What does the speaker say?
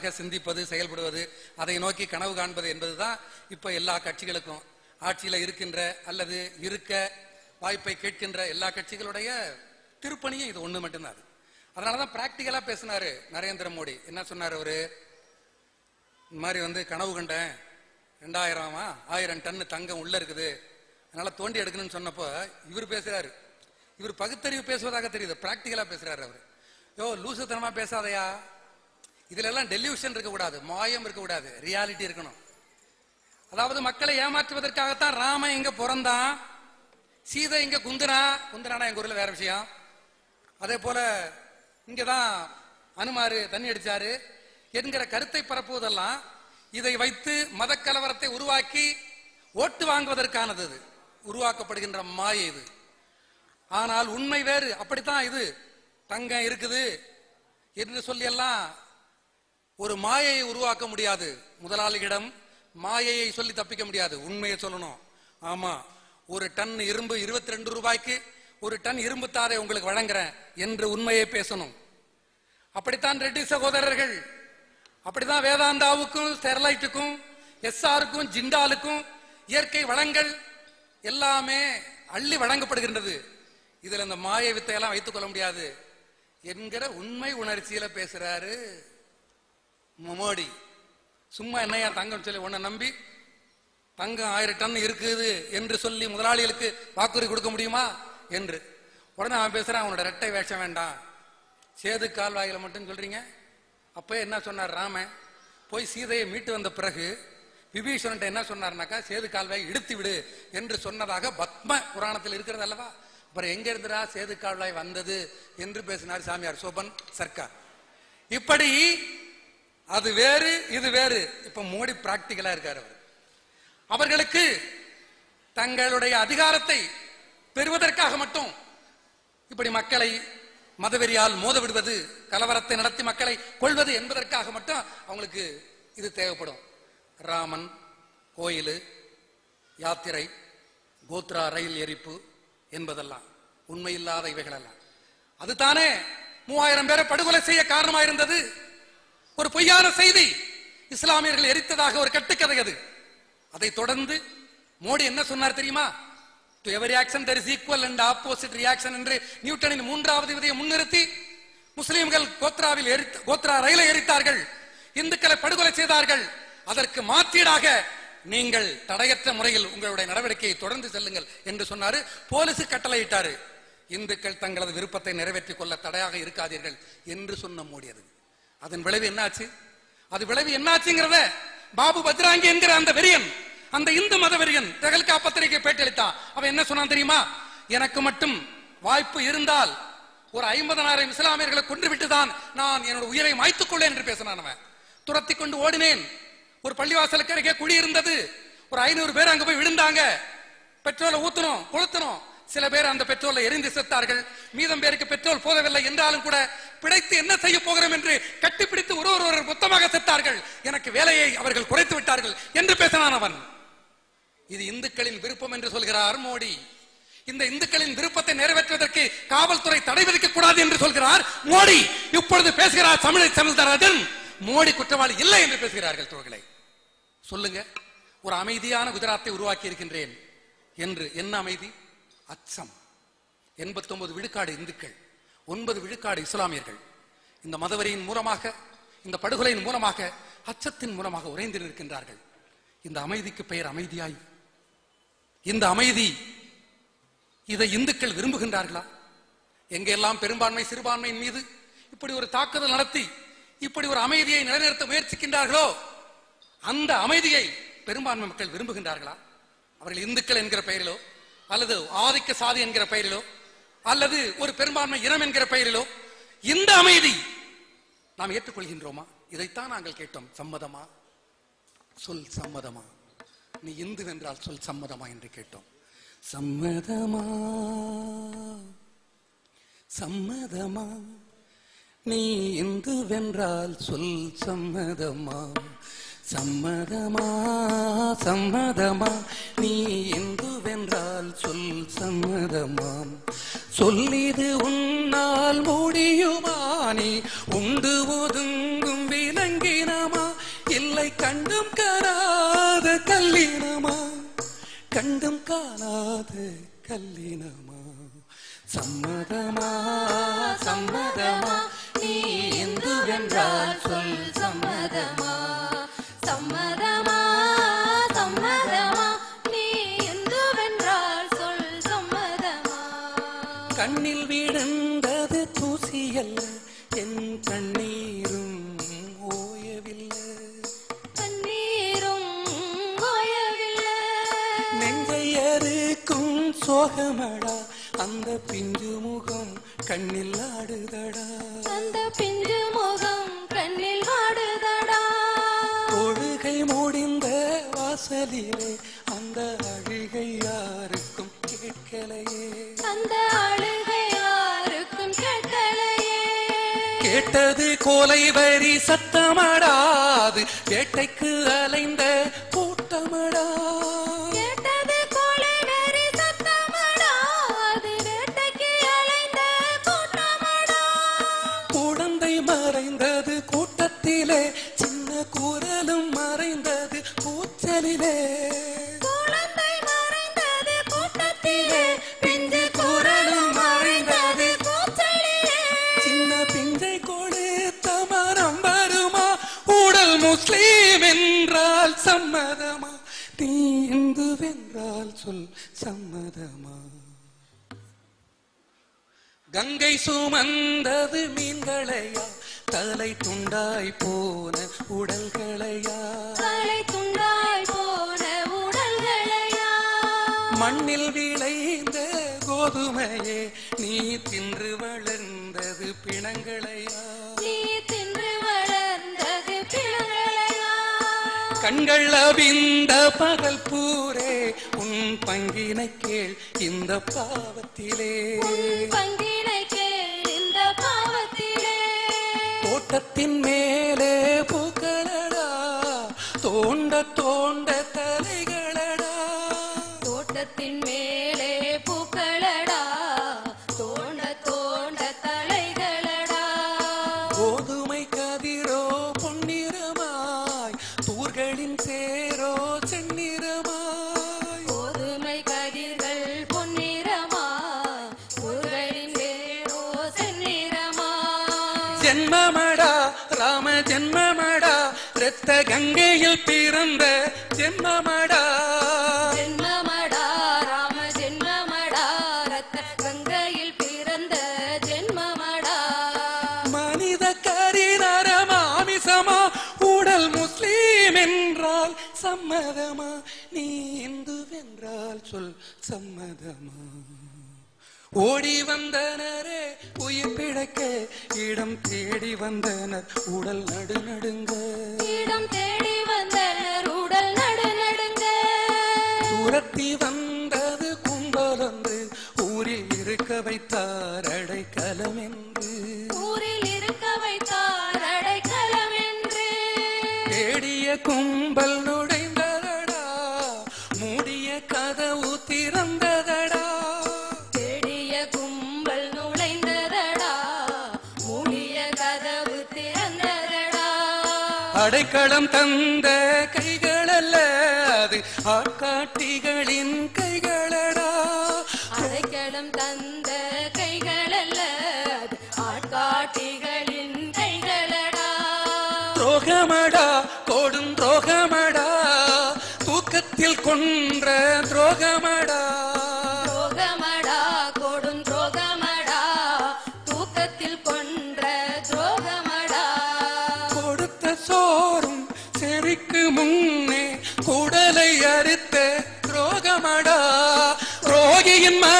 ஆக சிந்திப்பது செயல்படுவது அதை நோக்கி கனவு காண்பது என்பதுதான் இப்ப எல்லா கட்சிகளுக்கும். ஆட்சியில இருக்கின்ற அல்லது இருக்க வாய்ப்பை கேட்கின்ற எல்லா கட்சிகளுடைய திருப்பணியும் இது ஒண்ணு மட்டும்தான் அது. அதனாலதான் ப்ராக்டிக்கலாக பேசினார் நரேந்திர மோடி. என்ன சொன்னாரு அவரு? இந்த மாதிரி வந்து கனவு கண்டேன். ரெண்டாயிரமா? ஆயிரம் டன் தங்கம் உள்ள இருக்குது. அதனால தோண்டி எடுக்கணும்னு சொன்னப்போ இவர் பேசுறாரு. இவர் பகுத்தறிவு பேசுவதாக தெரியுது. ப்ராக்டிக்கலாக பேசுறாரு அவர். யோ லூசுத்தனமாக பேசாதையா? இதுல எல்லாம் இருக்கக்கூடாது மாயம் இருக்கக்கூடாது ரியாலிட்டி இருக்கணும். அதாவது மக்களை ஏமாற்றுவதற்காகத்தான் ராமன் இங்க பிறந்தான் சீதை இங்க குந்தனா குந்தனானா எங்க ஊர்ல வேற விஷயம். அதே போல இங்கதான் அனுமாரு தண்ணி அடிச்சாரு. என்கிற கருத்தை பரப்புவதெல்லாம் இதை வைத்து மத கலவரத்தை உருவாக்கி ஓட்டு வாங்குவதற்கானது இது. உருவாக்கப்படுகின்ற மாய இது. ஆனால் உண்மை வேறு. அப்படித்தான் இது. தங்கம் இருக்குது. என்று சொல்லி எல்லாம் ஒரு மாயையை உருவாக்க முடியாது. முதலாளியிடம் மாயையை சொல்லி தப்பிக்க முடியாது. உண்மையை சொல்லணும். ஆமா ஒரு டன் இரும்பு இருபத்தி ரெண்டு ரூபாய்க்கு ஒரு டன் இரும்பு தாரை உங்களுக்கு வழங்குறேன் என்று உண்மையை பேசணும். அப்படித்தான் ரெட்டி சகோதரர்கள். அப்படிதான் வேதாந்தாவுக்கும் ஸ்டெர்லைட்டுக்கும் எஸ்ஆருக்கும் ஜிண்டாலுக்கும் இயற்கை வளங்கள் எல்லாமே அள்ளி வழங்கப்படுகின்றது. இதுல இந்த மாய வித்தையெல்லாம் வைத்துக் கொள்ள முடியாது என்கிற உண்மை உணர்ச்சியில பேசுறாரு. மோடி. சும்மா என்னையா தங்கம் சொல்லி உன்னை நம்பி? தங்கம் ஆயிரம் டன் இருக்குது என்று சொல்லி முதலாளிகளுக்கு வாக்குறுதி கொடுக்க முடியுமா? என்று. உடனே அவன் பேசுறான் அவனோட ரெட்டை வேஷம் வேண்டாம். சேது கால்வாயில் மட்டும் சொல்றீங்க? அப்பயே என்ன சொன்னார் ராமன்? போய் சீதையை மீட்டு வந்த பிறகு விபீஷணன் என்ன சொன்னார்னாக்கா சேது கால்வாயை இடுத்து விடு என்று சொன்னதாக பத்ம புராணத்தில் இருக்கிறது அல்லவா? அப்புறம் எங்க இருந்துடா சேது கால்வாய் வந்தது? என்று பேசினார் சாமியார் சோபன் சர்க்கார். இப்படி அது வேறு இது வேறு. இப்ப மோடி பிராக்டிக்கலா இருக்கார் அவர். அவர்களுக்கு தங்களுடைய அதிகாரத்தை பெறுவதற்காக மட்டும் இப்படி மக்களை மதவெறியால் மோத விடுவது கலவரத்தை நடத்தி மக்களை கொள்வது என்பதற்காக மட்டும் அவங்களுக்கு இது தேவைப்படும். ராமன் கோயில் யாத்திரை கோத்ரா ரயில் எரிப்பு என்பதெல்லாம். உண்மையில்லாத இவைகளெல்லாம். அதுதானே மூவாயிரம் பேரை படுகொலை செய்ய காரணமாயிருந்தது. ஒரு பொய்யான செய்தி இஸ்லாமியர்கள் எரித்ததாக ஒரு கட்டுக்கதை அது. அதை தொடர்ந்து மோடி என்ன சொன்னார் தெரியுமா? To every action there is equal and opposite reaction என்று நியூட்டனின் மூன்றாவது விதையை முன்னிறுத்தி முஸ்லிம்கள் கோத்ராவில் எரித்த கோத்ரா ரயிலை எரித்தார்கள். இந்துக்களை படுகொலை செய்தார்கள். அதற்கு மாற்றீடாக நீங்கள் தடையற்ற முறையில் உங்களுடைய நடவடிக்கையை தொடர்ந்து செல்லுங்கள் என்று சொன்னாரு. போலீசு கட்டளையிட்டாரு. இந்துக்கள் தங்களது விருப்பத்தை நிறைவேற்றிக் கொள்ள தடையாக இருக்காதீர்கள் என்று சொன்ன மோடி அது. அதன் விளைவு என்னாச்சு? அது விளைவு என்னாச்சுங்கிறத பாபு பத்ராங்கி என்கிற அந்த வெறியன் அந்த இந்து மத வெறியன் தகல்கா பத்திரிகை பேட்டியளித்தா அவன் என்ன சொன்னான் தெரியுமா? எனக்கு மட்டும் வாய்ப்பு இருந்தால் ஒரு ஐம்பதனாயிரம் இஸ்லாமியர்களை கொன்றுவிட்டு தான் நான் என்னோட உயிரை மாய்த்துக் கொள்ளேன் என்று பேசினான் அவன். துரத்தி கொண்டு ஓடினேன். ஒரு பள்ளிவாசலுக்கு அருகே குழி இருந்தது. ஒரு ஐநூறு பேர் அங்க போய் விழுந்தாங்க. பெட்ரோலை ஊத்தணும் கொளுத்தணும் சில பேர் அந்த பெட்ரோலை எரிந்து செத்தார்கள். மீதம் பேருக்கு பெட்ரோல் போதவில்லை என்றாலும் கூட பிழைத்து என்ன செய்ய போகிறோம் என்று கட்டிப்பிடித்து ஒரு ஒருவர் மொத்தமாக செத்தார்கள். எனக்கு வேலையை அவர்கள் குறைத்து விட்டார்கள் என்று பேசினான் அவன். இது இந்துக்களின் விருப்பம் என்று சொல்கிறார் மோடி. இந்த இந்துக்களின் விருப்பத்தை நிறைவேற்றுவதற்கு காவல்துறை தடை விதிக்க கூடாது என்று சொல்கிறார் மோடி. இப்பொழுது பேசுகிறார் தமிழை தமிழ்தராஜன். மோடி குற்றவாளி இல்லை என்று பேசுகிறார்கள் தோழர்களை. சொல்லுங்க. ஒரு அமைதியான குஜராத்தை உருவாக்கி இருக்கின்றேன். என்று என்ன அமைதி? அச்சம். எண்பத்தி ஒன்பது விழுக்காடு இந்துக்கள். ஒன்பது விழுக்காடு இஸ்லாமியர்கள். இந்த மதவரியின் மூலமாக இந்த படுகொலையின் மூலமாக அச்சத்தின் மூலமாக உறைந்து நிற்கின்றார்கள். இந்த அமைதிக்கு பெயர் அமைதியாய். இந்த அமைதி இதை இந்துக்கள் விரும்புகின்றார்களா? எங்கெல்லாம் பெரும்பான்மை சிறுபான்மையின் மீது இப்படி ஒரு தாக்குதல் நடத்தி இப்படி ஒரு அமைதியை நிலைநிறுத்த முயற்சிக்கின்றார்களோ அந்த அமைதியை பெரும்பான்மை மக்கள் விரும்புகின்றார்களா? அவர்கள் இந்துக்கள் என்கிற பெயரிலோ அல்லது ஆதிக்க சாதி என்கிற பெயரிலோ அல்லது ஒரு பெரும்பான்மை இனம் என்கிற பெயரிலோ இந்த அமைதி நாம் ஏற்றுக்கொள்கின்றோமா? இதைத்தான் நாங்கள் கேட்டோம். சம்மதமா? சொல் சம்மதமா? நீ இந்து என்றால் சொல் சம்மதமா என்று கேட்டோம். சம்மதமா? சம்மதமா? நீ இந்து வென்றால் சொல் சம்மதமா? சம்மதமா? சம்மதமா? நீ இந்து வென்றால் சொல் சம்மதமாம் சொல்லிது உன்னால் முடியுமானே உண்டு ஒதுங்கும் விலங்கினமா? இல்லை கண்டும் காணாத கல்லினமா? கண்டும் காணாத கல்லினமா? சம்மதமா? சம்மதமா? நீ இந்துவென்றால் சொல் சம்மதமா? கண்ணில் விழுந்தது தூசியல்ல என் கண்ணீரும் ஓயவில்லை. கண்ணீரும் ஓயவில்லை. நெஞ்சை அறுக்கும் சோகமடா அந்த பிஞ்சு முகம் கண்ணில் ஆடுதடா. அந்த பிஞ்சு முகம் கண்ணில் வாடுதடா தொழுகை முடிந்த வாசலிலே கேட்டது கோலை வரி சத்தமடாது வேட்டைக்கு அலைந்த கூட்டமடா. குழந்தை மறைந்தது கூட்டத்திலே சின்ன குரலும் மறைந்தது கூச்சலிலே. சம்மதமா? நீ இந்து வென்றால் சொல் சம்மதமா? கங்கை சுமந்தது மீன்களையா? தலை துண்டாய் போன உடல்களையா? தலை துண்டாய் போன உடல்களையா? மண்ணில் விளைந்த கோதுமையே நீ தின்று வளர்ந்தது பிணங்களையா? கண்கள் அவிந்த பகல் பூரே உன் பங்கினை கேள் இந்த பாவத்திலே. ஜென்மமடா. இரத்த கங்கையில் பிறந்த ஜென்மமடா. என்றால் சம்மதமா? நீ இந்து வென்றால் சொல் சம்மதமா? ஓடி வந்தனரே உயிர் பிழைக்க இடம் தேடி வந்தனர். உடல் நடுநடுங்க இடம் தேடி வந்தனர் உடல் நடுநடுங்க துரத்தி வந்தது அடைக்கலம் தந்த கைகளல்ல அது ஆட்காட்டிகளின் கைகளடா. அடைக்கலம் தந்த கைகளல்ல அது ஆட்காட்டிகளின் கைகளடா. துரோகமடா கோடும் துரோகமடா. தூக்கத்தில் கொன்ற துரோகமடா. in my